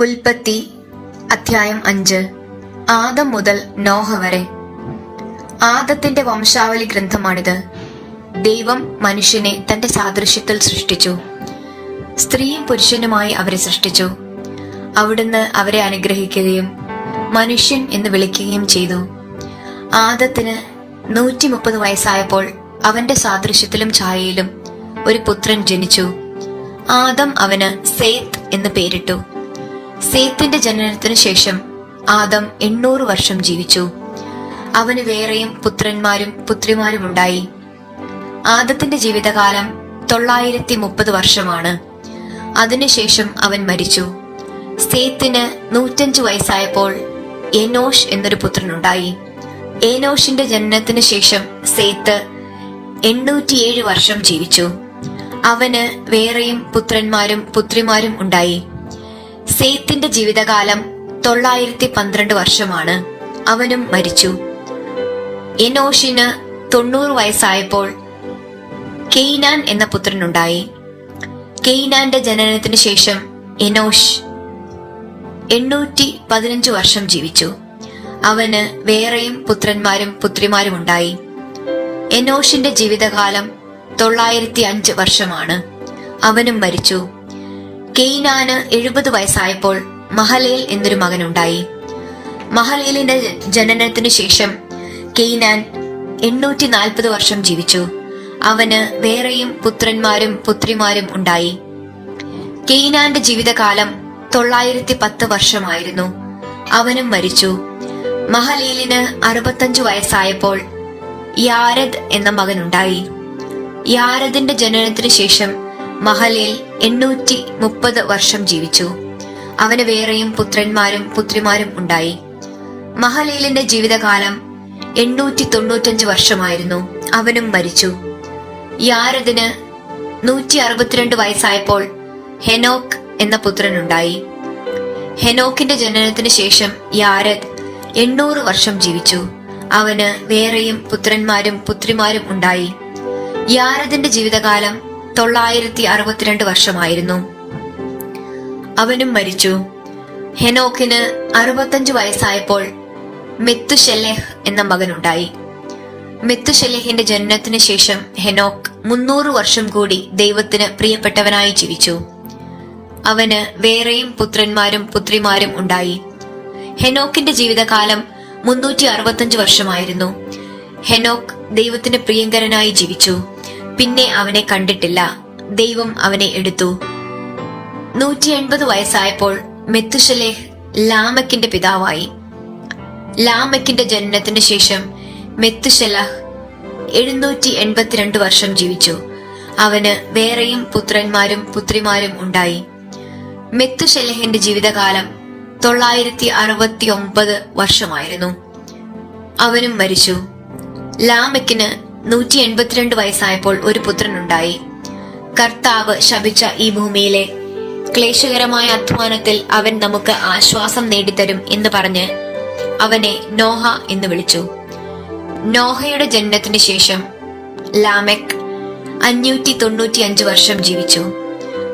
ഉൽപ്പത്തി അധ്യായം അഞ്ച്. ആദം മുതൽ നോഹ വരെ. ആദത്തിന്റെ വംശാവലി ഗ്രന്ഥമാണിത്. ദൈവം മനുഷ്യനെ തന്റെ സാദൃശ്യത്തിൽ സൃഷ്ടിച്ചു. സ്ത്രീയും പുരുഷനുമായി അവരെ സൃഷ്ടിച്ചു. അവിടുന്ന് അവരെ അനുഗ്രഹിക്കുകയും മനുഷ്യൻ എന്ന് വിളിക്കുകയും ചെയ്തു. ആദത്തിന് നൂറ്റി മുപ്പത് വയസ്സായപ്പോൾ അവന്റെ സാദൃശ്യത്തിലും ഛായയിലും ഒരു പുത്രൻ ജനിച്ചു. ആദം അവന് സേത്ത് എന്ന് പേരിട്ടു. സേത്തിന്റെ ജനനത്തിനു ശേഷം ആദം എണ്ണൂറ് വർഷം ജീവിച്ചു. അവന് വേറെയും പുത്രന്മാരും പുത്രിമാരും ഉണ്ടായി ആദത്തിന്റെ ജീവിതകാലം തൊള്ളായിരത്തി മുപ്പത് വർഷമാണ് അതിനുശേഷം അവൻ മരിച്ചു. സേത്തിന് നൂറ്റഞ്ച് വയസ്സായപ്പോൾ എനോഷ് എന്നൊരു പുത്രനുണ്ടായി. ഏനോഷിന്റെ ജനനത്തിന് ശേഷം സേത്ത് എണ്ണൂറ്റിയേഴ് വർഷം ജീവിച്ചു. അവന് വേറെയും പുത്രന്മാരും പുത്രിമാരും ഉണ്ടായി. സേത്തിന്റെ ജീവിതകാലം തൊള്ളായിരത്തി പന്ത്രണ്ട് വർഷമാണ്. അവനും മരിച്ചു. എനോഷിന് തൊണ്ണൂറ് വയസ്സായപ്പോൾ കെയ്നാൻ എന്ന പുത്രനുണ്ടായി. കെയ്നാന്റെ ജനനത്തിന് ശേഷം എനോഷ് എണ്ണൂറ്റി പതിനഞ്ച് വർഷം ജീവിച്ചു. അവന് വേറെയും പുത്രന്മാരും പുത്രിമാരും ഉണ്ടായി എനോഷിന്റെ ജീവിതകാലം തൊള്ളായിരത്തി അഞ്ച് വർഷമാണ്. അവനും മരിച്ചു. കെയ്നാന് എഴുപത് വയസ്സായപ്പോൾ മഹലേൽ എന്നൊരു മകനുണ്ടായി. മഹലേലിന്റെ ജനനത്തിനു ശേഷം കെയ്നാൻ എണ്ണൂറ്റി നാൽപ്പത് വർഷം ജീവിച്ചു. അവന് വേറെയും പുത്രന്മാരും പുത്രിമാരും ഉണ്ടായി. കെയ്നാന്റെ ജീവിതകാലം തൊള്ളായിരത്തി പത്ത് വർഷമായിരുന്നു. അവനും മരിച്ചു. മഹലീലിന് അറുപത്തഞ്ചു വയസ്സായപ്പോൾ യാരദ് എന്ന മകനുണ്ടായി. യാരദിന്റെ ജനനത്തിനു ശേഷം മഹലേൽ എണ്ണൂറ്റി മുപ്പത് വർഷം ജീവിച്ചു. അവന് വേറെയും പുത്രന്മാരും പുത്രിമാരും ഉണ്ടായി. മഹലേലിന്റെ ജീവിതകാലം എണ്ണൂറ്റി തൊണ്ണൂറ്റഞ്ച് വർഷമായിരുന്നു. അവനും മരിച്ചു. യാരദിന് നൂറ്റി അറുപത്തിരണ്ട് വയസ്സായപ്പോൾ ഹെനോക്ക് എന്ന പുത്രനുണ്ടായി. ഹെനോക്കിന്റെ ജനനത്തിന് ശേഷം യാരദ് എണ്ണൂറ് വർഷം ജീവിച്ചു. അവന് വേറെയും പുത്രന്മാരും പുത്രിമാരും ഉണ്ടായി. യാരദിന്റെ ജീവിതകാലം തൊള്ളായിരത്തി അറുപത്തിരണ്ട് വർഷമായിരുന്നു. അവനും മരിച്ചു. ഹെനോക്കിന് അറുപത്തഞ്ചു വയസ്സായപ്പോൾ മെത്തുഷെല്ലെഹ് എന്ന മകനുണ്ടായി. മെത്തുഷെല്ലെഹിന്റെ ജനനത്തിന് ശേഷം ഹെനോക്ക് മുന്നൂറ് വർഷം കൂടി ദൈവത്തിന് പ്രിയപ്പെട്ടവനായി ജീവിച്ചു. അവന് വേറെയും പുത്രന്മാരും പുത്രിമാരും ഉണ്ടായി. ഹെനോക്കിന്റെ ജീവിതകാലം മുന്നൂറ്റി അറുപത്തഞ്ച് വർഷമായിരുന്നു. ഹെനോക്ക് ദൈവത്തിന് പ്രിയങ്കരനായി ജീവിച്ചു. പിന്നെ അവനെ കണ്ടിട്ടില്ല. ദൈവം അവനെ എടുത്തു. നൂറ്റി എൺപത് വയസ്സായപ്പോൾ മെത്തുഷലേഹ് ലാമക്കിന്റെ പിതാവായി. ലാമക്കിന്റെ ജനനത്തിന് ശേഷം മെത്തുശലഹ് എഴുന്നൂറ്റി എൺപത്തിരണ്ട് വർഷം ജീവിച്ചു. അവന് വേറെയും പുത്രന്മാരും പുത്രിമാരും ഉണ്ടായി. മെത്തുശലഹിന്റെ ജീവിതകാലം തൊള്ളായിരത്തി അറുപത്തി ഒമ്പത് വർഷമായിരുന്നു. അവനും മരിച്ചു. ലാമക്കിന് നൂറ്റി എൺപത്തിരണ്ട് വയസ്സായപ്പോൾ ഒരു പുത്രനുണ്ടായി. കർത്താവ് ശപിച്ച ഈ ഭൂമിയിലെ ക്ലേശകരമായ അധ്വാനത്തിൽ അവൻ നമുക്ക് ആശ്വാസം നേടിത്തരും എന്ന് പറഞ്ഞ് അവനെ നോഹ എന്ന് വിളിച്ചു. നോഹയുടെ ജനനത്തിന് ശേഷം ലാമെക് അഞ്ഞൂറ്റി തൊണ്ണൂറ്റി അഞ്ച് വർഷം ജീവിച്ചു.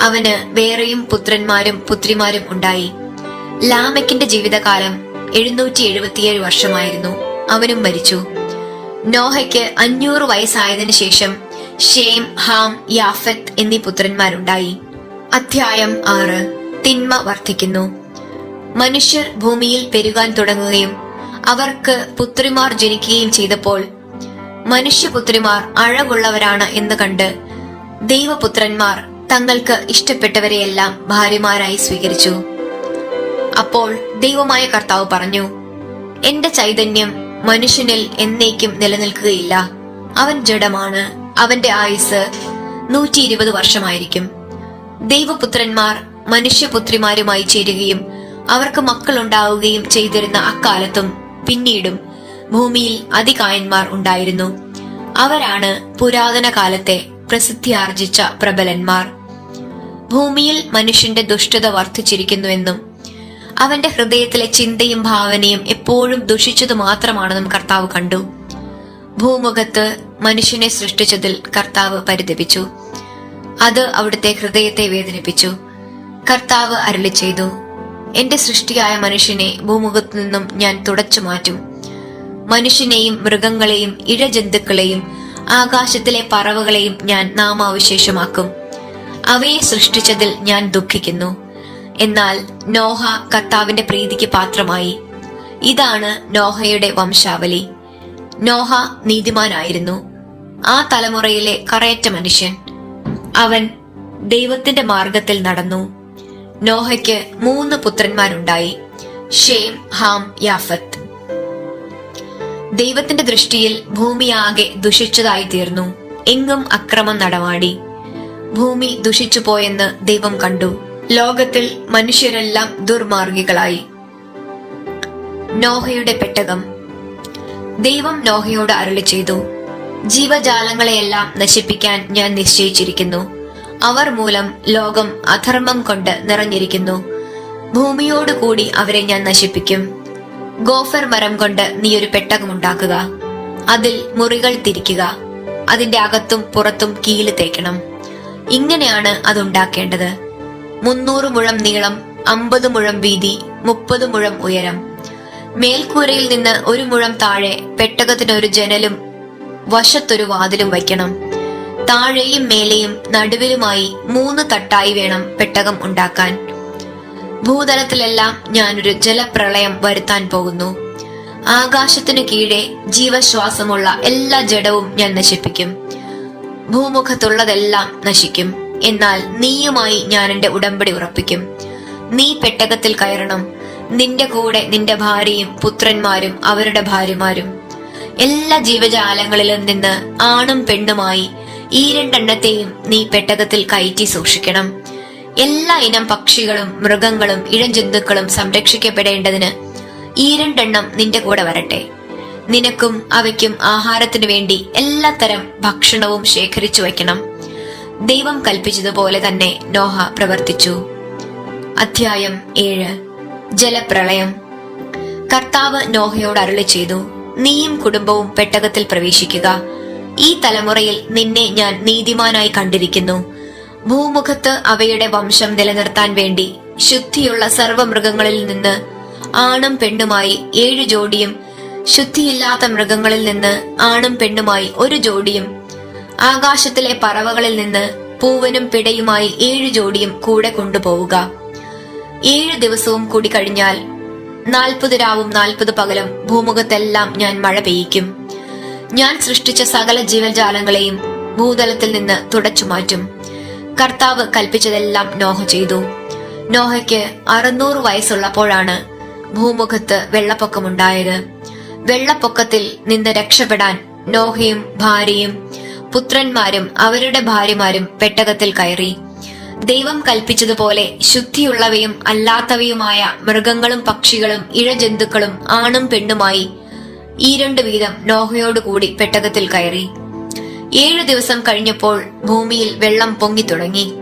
അവന് വേറെയും പുത്രന്മാരും പുത്രിമാരും ഉണ്ടായി. ലാമക്കിന്റെ ജീവിതകാലം എഴുന്നൂറ്റി എഴുപത്തിയേഴ് വർഷമായിരുന്നു. അവനും മരിച്ചു. നോഹയ്ക്ക് അഞ്ഞൂറ് വയസ്സായതിനു ശേഷം ഷേം ഹാം യാഫത്ത് എന്നീ പുത്രന്മാരുണ്ടായി. അധ്യായം ആറ്. തിന്മ വർദ്ധിക്കുന്നു. മനുഷ്യർ ഭൂമിയിൽ പെരുകാൻ തുടങ്ങുകയും അവർക്ക് പുത്രിമാർ ജനിക്കുകയും ചെയ്തപ്പോൾ മനുഷ്യപുത്രിമാർ അഴകുള്ളവരാണ് എന്ന് കണ്ട് ദൈവപുത്രന്മാർ തങ്ങൾക്ക് ഇഷ്ടപ്പെട്ടവരെയെല്ലാം ഭാര്യമാരായി സ്വീകരിച്ചു. അപ്പോൾ ദൈവമായ കർത്താവ് പറഞ്ഞു എന്റെ ചൈതന്യം മനുഷ്യനിൽ എന്നേക്കും നിലനിൽക്കുകയില്ല. അവൻ ജഡമാണ്. അവന്റെ ആയുസ് നൂറ്റി ഇരുപത് വർഷമായിരിക്കും. ദൈവപുത്രന്മാർ മനുഷ്യപുത്രിമാരുമായി ചേരുകയും അവർക്ക് മക്കളുണ്ടാവുകയും ചെയ്തിരുന്ന അക്കാലത്തും പിന്നീടും ഭൂമിയിൽ അതികായന്മാർ ഉണ്ടായിരുന്നു. അവരാണ് പുരാതന കാലത്തെ പ്രസിദ്ധിയാർജിച്ച പ്രബലന്മാർ. ഭൂമിയിൽ മനുഷ്യന്റെ ദുഷ്ടത വർദ്ധിച്ചിരിക്കുന്നുവെന്നും അവന്റെ ഹൃദയത്തിലെ ചിന്തയും ഭാവനയും എപ്പോഴും ദുഷിച്ചത് മാത്രമാണെന്നും കർത്താവ് കണ്ടു. ഭൂമുഖത്ത് മനുഷ്യനെ സൃഷ്ടിച്ചതിൽ കർത്താവ് പരിതപിച്ചു. അത് അവിടുത്തെ ഹൃദയത്തെ വേദനിപ്പിച്ചു. കർത്താവ് അരുളി ചെയ്തു എന്റെ സൃഷ്ടിയായ മനുഷ്യനെ ഭൂമുഖത്തു നിന്നും ഞാൻ തുടച്ചു മാറ്റും. മനുഷ്യനെയും മൃഗങ്ങളെയും ഇഴജന്തുക്കളെയും ആകാശത്തിലെ പറവകളെയും ഞാൻ നാമാവശേഷമാക്കും. അവയെ സൃഷ്ടിച്ചതിൽ ഞാൻ ദുഃഖിക്കുന്നു. എന്നാൽ നോഹ കർത്താവിന്റെ പ്രീതിക്ക് പാത്രമായി. ഇതാണ് നോഹയുടെ വംശാവലി. നോഹ നീതിമാനായിരുന്നു. ആ തലമുറയിലെ കറയറ്റ മനുഷ്യൻ. അവൻ ദൈവത്തിന്റെ മാർഗത്തിൽ നടന്നു. നോഹയ്ക്ക് മൂന്ന് പുത്രന്മാരുണ്ടായി. ഷേം ഹാം യാഫത്ത്. ദൈവത്തിന്റെ ദൃഷ്ടിയിൽ ഭൂമിയാകെ ദുഷിച്ചതായി തീർന്നു. എങ്ങും അക്രമം നടമാടി. ഭൂമി ദുഷിച്ചു പോയെന്ന് ദൈവം കണ്ടു. ലോകത്തിൽ മനുഷ്യരെല്ലാം ദുർമാർഗികളായി. നോഹയുടെ പെട്ടകം. ദൈവം നോഹയോട് അരുളി ചെയ്തു ജീവജാലങ്ങളെയെല്ലാം നശിപ്പിക്കാൻ ഞാൻ നിശ്ചയിച്ചിരിക്കുന്നു. അവർ മൂലം ലോകം അധർമ്മം കൊണ്ട് നിറഞ്ഞിരിക്കുന്നു. ഭൂമിയോട് കൂടി അവരെ ഞാൻ നശിപ്പിക്കും. ഗോഫർ മരം കൊണ്ട് നീ ഒരു പെട്ടകം ഉണ്ടാക്കുക അതിൽ മുറികൾ തിരിക്കുക. അതിന്റെ അകത്തും പുറത്തും കീൽ തേക്കണം. ഇങ്ങനെയാണ് അതുണ്ടാക്കേണ്ടത്. മുന്നൂറ് മുഴം നീളം അമ്പത് മുഴം വീതി മുപ്പത് മുഴം ഉയരം. മേൽക്കൂരയിൽ നിന്ന് ഒരു മുഴം താഴെ പെട്ടകത്തിന് ഒരു ജനലും വശത്തൊരു വാതിലും വയ്ക്കണം. താഴെയും മേലെയും നടുവിലുമായി മൂന്ന് തട്ടായി വേണം പെട്ടകം ഉണ്ടാക്കാൻ. ഭൂതലത്തിലെല്ലാം ഞാനൊരു ജലപ്രളയം വരുത്താൻ പോകുന്നു. ആകാശത്തിനു കീഴെ ജീവശ്വാസമുള്ള എല്ലാ ജഡവും ഞാൻ നശിപ്പിക്കും. ഭൂമുഖത്തുള്ളതെല്ലാം നശിക്കും. എന്നാൽ നീയുമായി ഞാൻ എന്റെ ഉടമ്പടി ഉറപ്പിക്കും. നീ പെട്ടകത്തിൽ കയറണം. നിന്റെ കൂടെ നിന്റെ ഭാര്യയും പുത്രന്മാരും അവരുടെ ഭാര്യമാരും. എല്ലാ ജീവജാലങ്ങളിലും നിന്ന് ആണും പെണ്ണുമായി ഈ രണ്ടെണ്ണത്തെയും നീ പെട്ടകത്തിൽ കയറ്റി സൂക്ഷിക്കണം. എല്ലാ ഇനം പക്ഷികളും മൃഗങ്ങളും ഇഴജന്തുക്കളും സംരക്ഷിക്കപ്പെടേണ്ടതിന് ഈ രണ്ടെണ്ണം നിന്റെ കൂടെ വരട്ടെ. നിനക്കും അവയ്ക്കും ആഹാരത്തിനു വേണ്ടി എല്ലാത്തരം ഭക്ഷണവും ശേഖരിച്ചു വയ്ക്കണം. ദൈവം കൽപ്പിച്ചതുപോലെ തന്നെ നോഹ പ്രവർത്തിച്ചു. അധ്യായം ഏഴ്. ജലപ്രളയം. കർത്താവ് നോഹയോട് അരുളി ചെയ്തു നീയും കുടുംബവും പെട്ടകത്തിൽ പ്രവേശിക്കുക. ഈ തലമുറയിൽ നിന്നെ ഞാൻ നീതിമാനായി കണ്ടിരിക്കുന്നു. ഭൂമുഖത്ത് അവയുടെ വംശം നിലനിർത്താൻ വേണ്ടി ശുദ്ധിയുള്ള സർവമൃഗങ്ങളിൽ നിന്ന് ആണും പെണ്ണുമായി ഏഴു ജോഡിയും ശുദ്ധിയില്ലാത്ത മൃഗങ്ങളിൽ നിന്ന് ആണും പെണ്ണുമായി ഒരു ജോഡിയും ആകാശത്തിലെ പറവകളിൽ നിന്ന് പൂവനും പിടയുമായി ഏഴു ജോഡിയും കൂടെ കൊണ്ടുപോവുക. ഏഴു ദിവസവും കൂടി കഴിഞ്ഞാൽ നാൽപ്പത് രാവും നാൽപ്പത് പകലും ഭൂമുഖത്തെല്ലാം ഞാൻ മഴ പെയ്യിക്കും. ഞാൻ സൃഷ്ടിച്ച സകല ജീവജാലങ്ങളെയും ഭൂതലത്തിൽ നിന്ന് തുടച്ചു മാറ്റും. കർത്താവ് കൽപ്പിച്ചതെല്ലാം നോഹ ചെയ്തു. നോഹയ്ക്ക് അറുന്നൂറ് വയസ്സുള്ളപ്പോഴാണ് ഭൂമുഖത്ത് വെള്ളപ്പൊക്കമുണ്ടായത്. വെള്ളപ്പൊക്കത്തിൽ നിന്ന് രക്ഷപ്പെടാൻ നോഹയും ഭാര്യയും പുത്രന്മാരും അവരുടെ ഭാര്യമാരും പെട്ടകത്തിൽ കയറി. ദൈവം കൽപ്പിച്ചതുപോലെ ശുദ്ധിയുള്ളവയും അല്ലാത്തവയുമായ മൃഗങ്ങളും പക്ഷികളും ഇഴജന്തുക്കളും ആണും പെണ്ണുമായി ഈ രണ്ട് വീതം നോഹയോടുകൂടി പെട്ടകത്തിൽ കയറി. ഏഴു ദിവസം കഴിഞ്ഞപ്പോൾ ഭൂമിയിൽ വെള്ളം പൊങ്ങി തുടങ്ങി.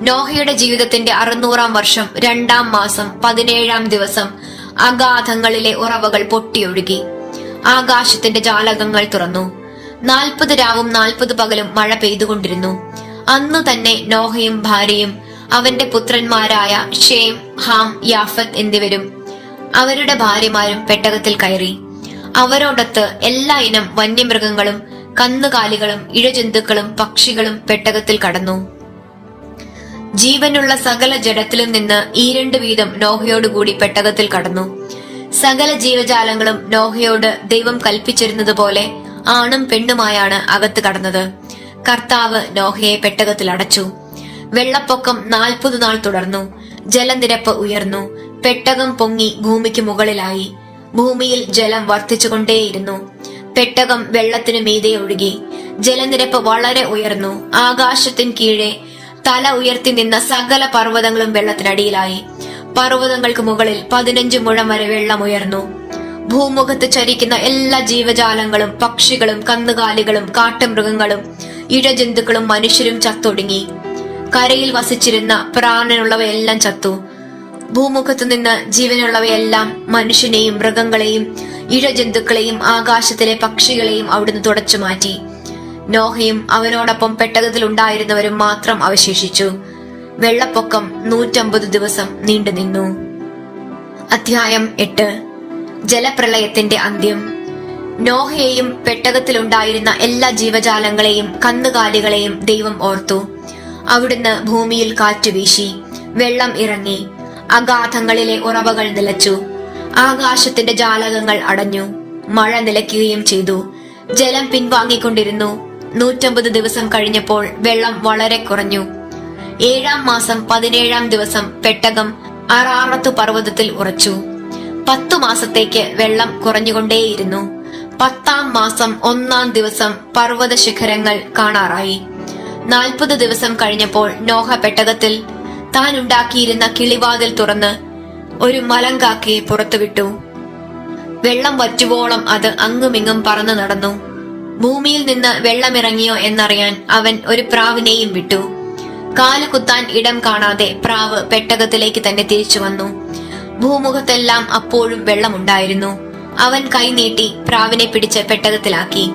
നോഹയുടെ ജീവിതത്തിന്റെ അറുന്നൂറാം വർഷം രണ്ടാം മാസം പതിനേഴാം ദിവസം അഗാധങ്ങളിലെ ഉറവകൾ പൊട്ടിയൊഴുകി. ആകാശത്തിന്റെ ജാലകങ്ങൾ തുറന്നു. നാൽപ്പത് രാവും നാൽപ്പത് പകലും മഴ പെയ്തുകൊണ്ടിരുന്നു. അന്നു തന്നെ നോഹയും ഭാര്യയും അവന്റെ പുത്രന്മാരായ ഷേം ഹാം യാഫത്ത് എന്നിവരും അവരുടെ ഭാര്യമാരും പെട്ടകത്തിൽ കയറി. അവരോടൊത്ത് എല്ലാ ഇനം വന്യമൃഗങ്ങളും കന്നുകാലികളും ഇഴജന്തുക്കളും പക്ഷികളും പെട്ടകത്തിൽ കടന്നു. ജീവനുള്ള സകല ജഡത്തിലും നിന്ന് ഈ രണ്ട് വീതം നോഹയോടുകൂടി പെട്ടകത്തിൽ കടന്നു. സകല ജീവജാലങ്ങളും നോഹയോട് ദൈവം കൽപ്പിച്ചിരുന്നതുപോലെ പോലെ ആണും പെണ്ണുമായാണ് അകത്ത് കടന്നത്. കർത്താവ് നോഹയെ പെട്ടകത്തിൽ അടച്ചു. വെള്ളപ്പൊക്കം നാൽപ്പത് നാൾ തുടർന്നു. ജലനിരപ്പ് ഉയർന്നു. പെട്ടകം പൊങ്ങി ഭൂമിക്ക് മുകളിലായി. ഭൂമിയിൽ ജലം വർദ്ധിച്ചുകൊണ്ടേയിരുന്നു. പെട്ടകം വെള്ളത്തിനു മീതെ ഒഴുകി. ജലനിരപ്പ് വളരെ ഉയർന്നു. ആകാശത്തിന് കീഴെ തല ഉയർത്തി നിന്ന സകല പർവതങ്ങളും വെള്ളത്തിനടിയിലായി. പർവതങ്ങൾക്ക് മുകളിൽ പതിനഞ്ച് മുഴം വരെ വെള്ളം ഉയർന്നു ഭൂമുഖത്ത് ചരിക്കുന്ന എല്ലാ ജീവജാലങ്ങളും പക്ഷികളും കന്നുകാലികളും കാട്ടുമൃഗങ്ങളും ഇഴജന്തുക്കളും മനുഷ്യരും ചത്തൊടുങ്ങി. കരയിൽ വസിച്ചിരുന്ന പ്രാണനുള്ളവയെല്ലാം ചത്തു. ഭൂമുഖത്തു നിന്ന് ജീവനുള്ളവയെല്ലാം മനുഷ്യനെയും മൃഗങ്ങളെയും ഇഴജന്തുക്കളെയും ആകാശത്തിലെ പക്ഷികളെയും അവിടുന്ന് തുടച്ചു മാറ്റി. നോഹയും അവനോടൊപ്പം പെട്ടകത്തിൽ ഉണ്ടായിരുന്നവരും മാത്രം അവശേഷിച്ചു. വെള്ളപ്പൊക്കം നൂറ്റമ്പത് ദിവസം നീണ്ടുനിന്നു. അധ്യായം എട്ട്. ജലപ്രളയത്തിന്റെ അന്ത്യം. നോഹയെയും പെട്ടകത്തിലുണ്ടായിരുന്ന എല്ലാ ജീവജാലങ്ങളെയും കന്നുകാലികളെയും ദൈവം ഓർത്തു. അവിടുന്ന് ഭൂമിയിൽ കാറ്റുവീശി വെള്ളം ഇറങ്ങി അഗാധങ്ങളിലെ ഉറവകൾ നിലച്ചു. ആകാശത്തിന്റെ ജാലകങ്ങൾ അടഞ്ഞു. മഴ നിലയ്ക്കുകയും ചെയ്തു. ജലം പിൻവാങ്ങിക്കൊണ്ടിരുന്നു. നൂറ്റമ്പത് ദിവസം കഴിഞ്ഞപ്പോൾ വെള്ളം വളരെ കുറഞ്ഞു. ഏഴാം മാസം പതിനേഴാം ദിവസം പെട്ടകം അറാറത്തു പർവതത്തിൽ ഉറച്ചു. പത്തു മാസത്തേക്ക് വെള്ളം കുറഞ്ഞുകൊണ്ടേയിരുന്നു. പത്താം മാസം ഒന്നാം ദിവസം പർവത ശിഖരങ്ങൾ കാണാറായി. നാൽപ്പത് ദിവസം കഴിഞ്ഞപ്പോൾ നോഹ പെട്ടകത്തിൽ താൻ ഉണ്ടാക്കിയിരുന്ന കിളിവാതിൽ തുറന്ന് ഒരു മലങ്കാക്കയെ പുറത്തുവിട്ടു. വെള്ളം വറ്റുവോളം അത് അങ്ങുമിങ്ങും പറന്നു നടന്നു. ഭൂമിയിൽ നിന്ന് വെള്ളമിറങ്ങിയോ എന്നറിയാൻ അവൻ ഒരു പ്രാവിനെയും വിട്ടു. കാലുകുത്താൻ ഇടം കാണാതെ പ്രാവ് പെട്ടകത്തിലേക്ക് തന്നെ തിരിച്ചു വന്നു. ഭൂമുഖത്തെല്ലാം അപ്പോഴും വെള്ളമുണ്ടായിരുന്നു. അവൻ കൈനീട്ടി പ്രാവിനെ പിടിച്ച് പെട്ടകത്തിലാക്കി.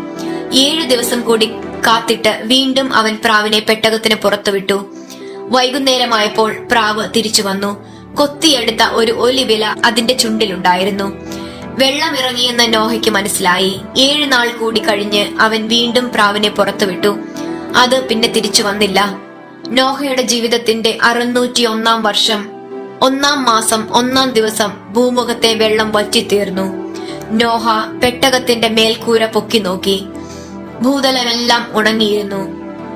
ഏഴു ദിവസം കൂടി കാത്തിട്ട് വീണ്ടും അവൻ പ്രാവിനെ പെട്ടകത്തിന് പുറത്തുവിട്ടു. വൈകുന്നേരമായപ്പോൾ പ്രാവ് തിരിച്ചു വന്നു. കൊത്തിയെടുത്ത ഒരു ഒലിവില അതിന്റെ ചുണ്ടിലുണ്ടായിരുന്നു. വെള്ളമിറങ്ങിയെന്ന് നോഹയ്ക്ക് മനസ്സിലായി. ഏഴു നാൾ കൂടി കഴിഞ്ഞ് അവൻ വീണ്ടും പ്രാവിനെ പുറത്തുവിട്ടു. അത് പിന്നെ തിരിച്ചു വന്നില്ല. നോഹയുടെ ജീവിതത്തിന്റെ അറുന്നൂറ്റി ഒന്നാം വർഷം ഒന്നാം മാസം ഒന്നാം ദിവസം ഭൂമുഖത്തെ വെള്ളം വറ്റിത്തീർന്നു. നോഹ പെട്ടകത്തിന്റെ മേൽക്കൂര പൊക്കി നോക്കി. ഭൂതലമെല്ലാം ഉണങ്ങിയിരുന്നു.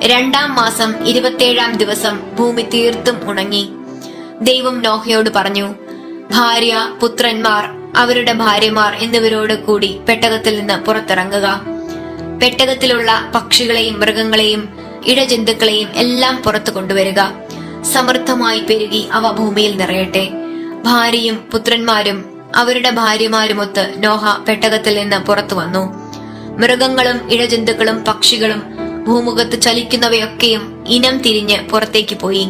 രണ്ടാം മാസം ഇരുപത്തിയേഴാം ദിവസം ഭൂമി തീർത്തും ഉണങ്ങി. ദൈവം നോഹയോട് പറഞ്ഞു ഭാര്യ പുത്രന്മാർ അവരുടെ ഭാര്യമാർ എന്നിവരോട് കൂടി പെട്ടകത്തിൽ നിന്ന് പുറത്തിറങ്ങുക. പെട്ടകത്തിലുള്ള പക്ഷികളെയും മൃഗങ്ങളെയും ഇടജന്തുക്കളെയും എല്ലാം പുറത്തു കൊണ്ടുവരിക. സമൃദ്ധമായി പെരുകി അവ ഭൂമിയിൽ നിറയട്ടെ. ഭാര്യയും പുത്രന്മാരും അവരുടെ ഭാര്യമാരുമൊത്ത് നോഹ പെട്ടകത്തിൽ നിന്ന് പുറത്തു വന്നു. മൃഗങ്ങളും ഇഴജന്തുക്കളും പക്ഷികളും ഭൂമുഖത്ത് ചലിക്കുന്നവയൊക്കെയും ഇനം തിരിഞ്ഞ് പുറത്തേക്ക് പോയി.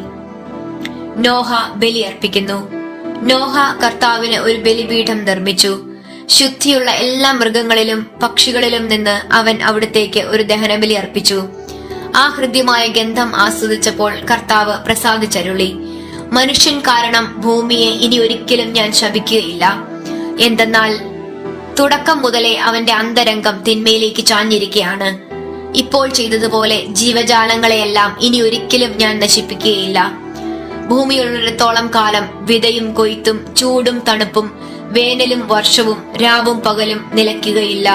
നോഹ ബലിയർപ്പിക്കുന്നു നോഹ കർത്താവിന് ഒരു ബലിപീഠം നിർമ്മിച്ചു. ശുദ്ധിയുള്ള എല്ലാ മൃഗങ്ങളിലും പക്ഷികളിലും നിന്ന് അവൻ അവിടത്തേക്ക് ഒരു ദഹനബലി അർപ്പിച്ചു. ആ ഹൃദ്യമായ ഗന്ധം ആസ്വദിച്ചപ്പോൾ കർത്താവ് പ്രസാദിച്ചരുളി. മനുഷ്യൻ കാരണം ഭൂമിയെ ഇനി ഒരിക്കലും ഞാൻ ശപിക്കുകയില്ല. എന്തെന്നാൽ തുടക്കം മുതലേ അവന്റെ അന്തരംഗം തിന്മയിലേക്ക് ചാഞ്ഞിരിക്കുകയാണ് ഇപ്പോൾ ചെയ്തതുപോലെ ജീവജാലങ്ങളെയെല്ലാം ഇനി ഒരിക്കലും ഞാൻ നശിപ്പിക്കുകയില്ല. ഭൂമിയുള്ളിടത്തോളം കാലം വിതയും കൊയ്ത്തും ചൂടും തണുപ്പും വേനലും വർഷവും രാവും പകലും നിലയ്ക്കുകയില്ല.